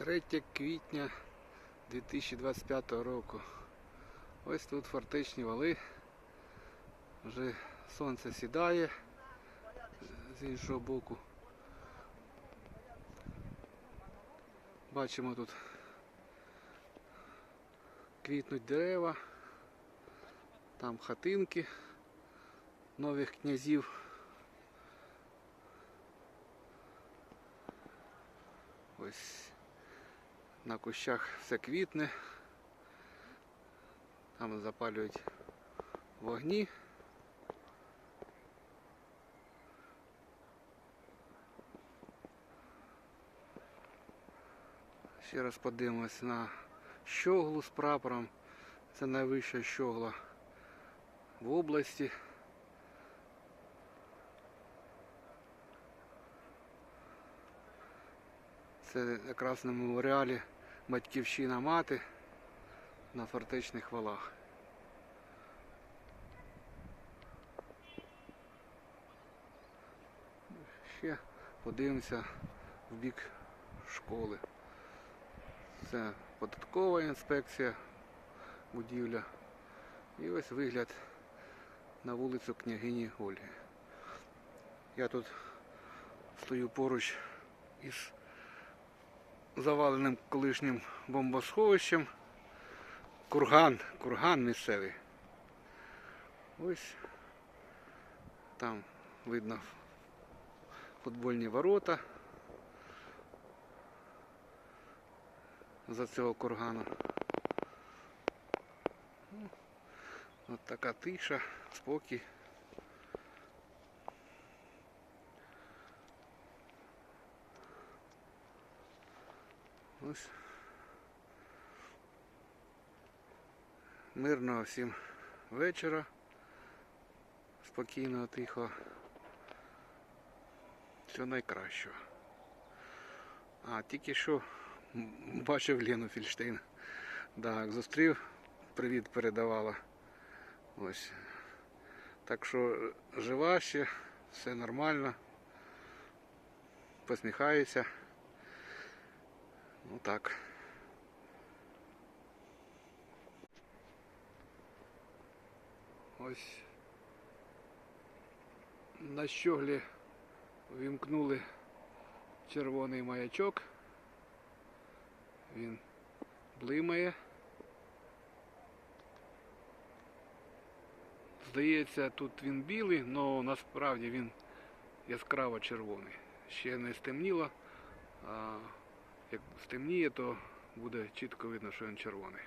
3 квітня 2025 року. Ось тут фортечні вали. Вже сонце сідає з іншого боку. Бачимо тут квітнуть дерева, там хатинки нових князів. Ось на кущах все квітне. Там запалюють вогні. Ще раз подивимось на щоглу з прапором. Це найвища щогла в області. Це якраз на меморіалі Батьківщина мати на фортечних валах. Ще подивимося в бік школи. Це податкова інспекція, будівля. І ось вигляд на вулицю княгині Ольги. Я тут стою поруч із заваленим колишнім бомбосховищем. Курган, курган місцевий. Ось там видно футбольні ворота за цього кургану. Ну, От така тиша, спокій. Ось. Мирного всім вечора. Спокійного, тихого. Всього найкращого. А, тільки що бачив Лену Фільштейн. Так, зустрів, привіт передавала. Ось. Так що жива ще, все нормально. Посміхаюся. Ну так. Ось на щоглі вімкнули червоний маячок. Він блимає. Здається, тут він білий, але насправді він яскраво червоний. Ще не стемніло, як стемніє, то буде чітко видно, що він червоний.